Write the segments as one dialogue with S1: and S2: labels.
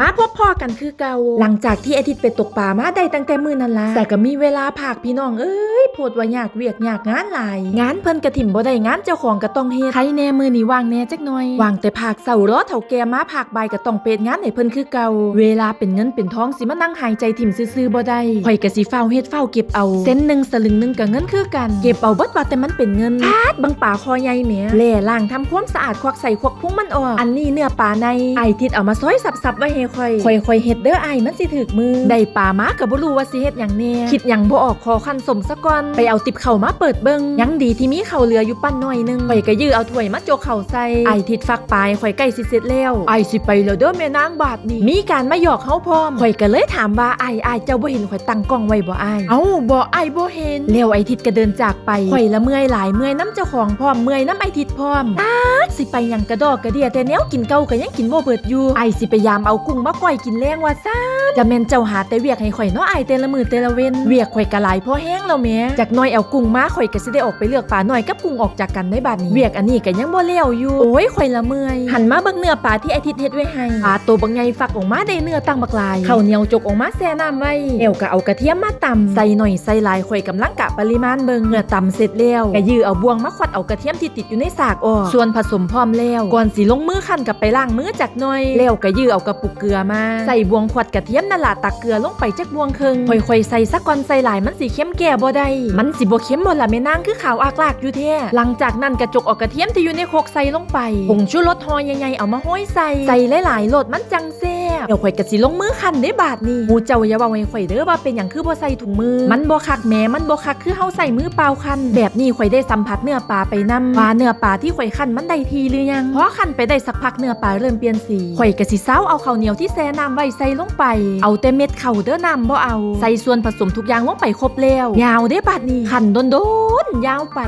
S1: มาพบพ่อกันคือเก่าหลังจากที่อาทิตย์ไปตกปลามาได้ตั้งแต่มื้อนั้นละแต่ก็มีเวลาผากพี่น้องเอ้ยโพดว่ายากเวียกยากงานหลาย งานเพิ่นกระถิ่มบ่ได้งานเจ้าของก็ต้องเฮ็ดใครแน่มื้อนี้ว่างแน่จักหน่อยวางแต่ผากเสารอเฒ่าแก่มาผากบ่ายก็ต้องเป็ดงานให้เพิ่นคือเก่าเวลาเป็นเงินเป็นทองสิมานั่งหายใจถิ่มซื่อๆบ่ได้ข่อยก็สิเฝ้าเฮ็ดเฝ้าเก็บเอาเส้นหนึงสลึงหนึงก็เงินคือกัน เก็บเอาเบิดว่าแต่มันเป็นเงินพาดบังป่าคอใหญ่แหมแล่ล้างทำความสะอาดควักใส่ควักพุงมันออกอันนี้เนื้อปลาในไอทิดเอามาซอยสับๆไว้ให้ข่อยข่อยข่อยเฮ็ดเด้อไอมันสิถึกมือ ได้ปลามาก็บ่รู้ว่าสิเฮ็ดหยังแน่คิดหยังบ่ออกขอคันสมซะก่อน ไปเอาติบเข้าวมาเปิดเบิ่งยังดีที่มีข้าวเหลืออยู่ปั้นหน่อยหนึงข่อยก็ยื้อเอาถ้วยมาโจกข้าวใส่ไอทิดฟักปลายข่อยใกล้สิเสร็จแล้วไอสิไปแล้วเด้อแม่นางบาดนี้มีการมาหยอกเฮาพร้อมข่อยก็เลยถามว่าไอไอเจ้าบ่เห็นข่อยตั้งกล้องไว้บ่ไอเอ้าบ่ไอบ่เห็นแล้วไอทิดก็เดินจากไปข่อยละเมื่อยหลายเมื่อยน้ำเจ้าของพร้อมเมื่อยน้ำไอทิดพร้อมสิไปหยังกระดอกกระเดียแต่แนวกินเก่าก็ยังกินบ่เบิดอยู่ไอสิไปยามเอากุ้งมาก่อยกินแรงว่าซ่านจะแมนเจ้าหาแต่เวียกให้ข่อยเนาะไอแต่ละมือแต่ละเวนเวียกข่อยกะหลายพอแห้งแล้วแม่จากน้อยเอากุ้งมาข่อยก็สิได้ออกไปเลือกปลาหน้อยกับกุ้งออกจากกันได้บัดนี้เวียกอันนี้ก็ยังบ่แล้วอยู่โอ้ยข่อยละเมื่อยหันมาเบิ่งเนื้อปลาที่ไอทิดเฮ็ดไว้ให้ปลาตัวบักใหญ่ฟักออกมาได้เนื้อตั้งบักลายข้าวเหนียวจกออกมาแซ่น้ำไว้เอวก็เอากระเทียมมาตำใส่หน่อยใส่หลายข่อยกำลังกะปริมาณเบิ่งเมื่อตำเสร็จแล้วก็ยื้อเอาบ่วงมาควัดเอากระเทียมที่ติดอยู่ในสากออกส่วนผสมพร้อมแล้วก่อนสิลงมือขั้นกับไปล้างมือจากหน่อยแล้วก็ยื้อเอากระปุกเกลือมาใส่บวงขวดกระเทียมนั่นล่ะตักเกลือลงไปจักบวงครึ่งค่อยๆใส่สักก่อนใส่หลายมันสีเข้มแก่บ่ได้มันสิบ่เข้มบ่ล่ะแม่นางคือขาวอากลากอยู่แท้หลังจากนั้นกระจกออกกระเทียมที่อยู่ในโคกใส่ลงไปผงชูรสหอยใหญ่ๆเอามาห้อยใส่ใส่หลายๆโหลดมันจังเซ่ เดี๋ยวข่อยก็สิลงมือขันได้บาดนี้หมูเจ้าอย่าว้าให้ข่อยเด้อว่าเป็นหยังคือบ่ใส่ถุงมือ มันบ่คักแหมมันบ่คักคือเฮาใส่มือเปล่าคัน แบบนี้ข่อยได้สัมผัสเนื้อปลาไปนํว่าเนื้อปลาที่ข่อยคันมันได้ทีหรือยังเพราะคันไปได้สักพักเนื้อปลาเริ่มเปลี่ยนสีข่อยก็สิเซาเอาข้าวเหนียวที่แช่น้ำไว้ใส่ลงไป เอาแต่เม็ดข้าวเด้อน้ำบ่เอา ใส่ส่วนผสมทุกอย่างลงไปครบแล้วยาวเด้บาดนี้คันโดนๆยาวไป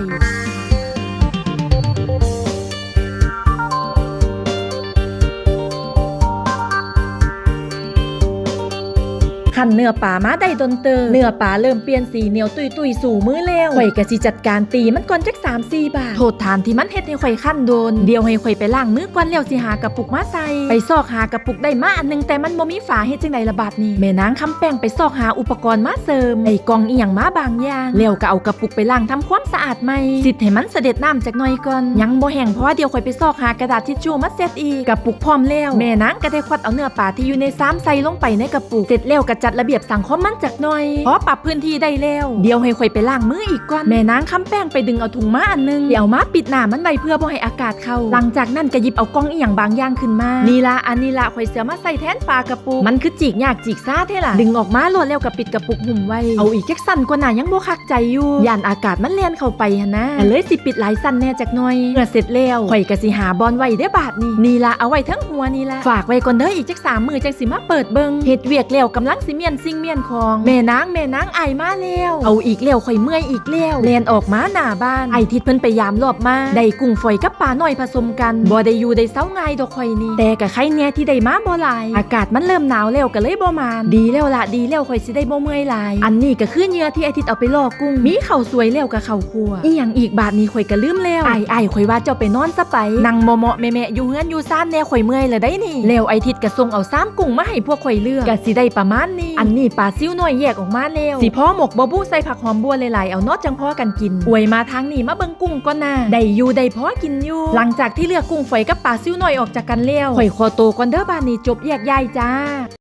S1: ขั้นเนื้อปลามาได้ดนเตอร์เนื้อปลาเริ่มเปลี่ยนสีเหนียวตุยตุยๆสู่มือแล้วข่อยกะสิจัดการตีมันก่อนจัก3 4บาท โทษฐานที่มันเฮ็ดให้ข่อยขั้นโดน เดี๋ยวให้ข่อยไปล้างมือก่อนแล้วสิหากระปุกมาใส่ ไปซอกหากระปุกได้มาอันหนึงแต่มันบ่มีฝาเฮ็ดจังไดละบาดนี้แม่นางคำแป้งไปซอกหาอุปกรณ์มาเสริมไอ้กล่องอีหยังมาบางอย่างแล้วก็เอากระปุกไปล้างทำความสะอาดใหม่สิให้มันเสด็จน้ำจากหน่อยก่อนยังบ่แห้งเพราะว่าเดี๋ยวข่อยไปซอกหากระดาษทิชชู่มาเซตอีกกระปุกพร้อมแล้วแม่นางก็ได้ควัดเอาเนื้อปลาที่อยู่ในซ้ำใส่ลงไปในกระปุกเสร็จแล้วก็จัดระเบียบสังคมมันจากหน่อยพอปรับพื้นที่ได้แล้วเดี๋ยวให้ข่อยไปล้างมืออีกก่อนแม่นางคำแป้งไปดึงเอาถุงมาอันหนึงเดี๋ยวมาปิดหน้ามันไว้เพื่อบ่ให้อากาศเข้า หลังจากนั้นก็หยิบเอากล้องอีหยังบางอย่างขึ้นมานี่ละอันนี้ละข่อยเสือมาใส่แทนฝากระปุกมันคือจีกยากจีกซ่าเท่ล่ะดึงออกมาโลดแล้วก็ปิดกระปุกหุ่มไว้เอาอีกจักสั่นกว่าน่ายังบ่คักใจอยู่ย่านอากาศมันแล่นเข้าไปหั่นนะก็เลยสิปิดหลายสั่นแน่จักหน่อยเมื่อเสร็จแล้วข่อยก็สิหาบอลไว้เด้อบาดนี้นี่ละเอาไว้ทั้งหัวนี่ละฝากไว้ก่อนเด้ออีกจักสามมือจังสิมาเปิดเบิ่งเฮ็ดเวียกแล้วกำลังสิเมียนสิ่งเมียนของแม่นางแม่นางไอายมาแล้วเอาอีกแล้วข่อยเมื่อยอีกแล้วแลนออกมาหน้าบ้านไอทิดเพิ่นไปยามรอบมาได้กุ้งฝอยกับปลาหน่อยผสมกันบ่ได้อยู่ได้เซาง่ายดอกข่อยนี่แต่ก็ใครแน่ที่ได้มาบ่หลายอากาศมันเริ่มหนาวแล้วก็เลยบ่มานดีแล้วล่ะดีแล้วข่อยสิได้บ่เมื่อยหลาย อันนี้ก็คือเหยื่อที่ไอทิดเอาไปล่อกุ้งมีข้าวสวยแล้วกับข้าวคั่วอีหยังอีกบาทนี้ข่อยก็ลืมแล้วไอ้ไอ้ายข่อยว่าเจ้าไปนอนซะไปนั่งเหมาะๆแม่ๆอยู่เฮือนอยู่ซ่านแน่ข่อยเมื่อยแล้วได้นี่แล้วไอทิดก็ส่งเอาซ้ำกุ้งมาให้พวกข่อยเลือกก็สิได้ประมาณนี้ อันนี้ปลาซิ่วน้อยแยกออกมาเร็วสิพ่อหมกบะบูใส่ผักหอมบัวหลายๆ เอานอดจังพ่อกันกิน อวยมาทางนี้มาเบิงกุ้งก่อนนะได้อยู่ได้พ่อกินอยู่ หลังจากที่เลือกกุ้งฝอยกับปลาซิ่วน้อยออกจากกันแล้วข่อยคอโตก่อนเด้อบ้านนี้จบแยกย้ายจ้า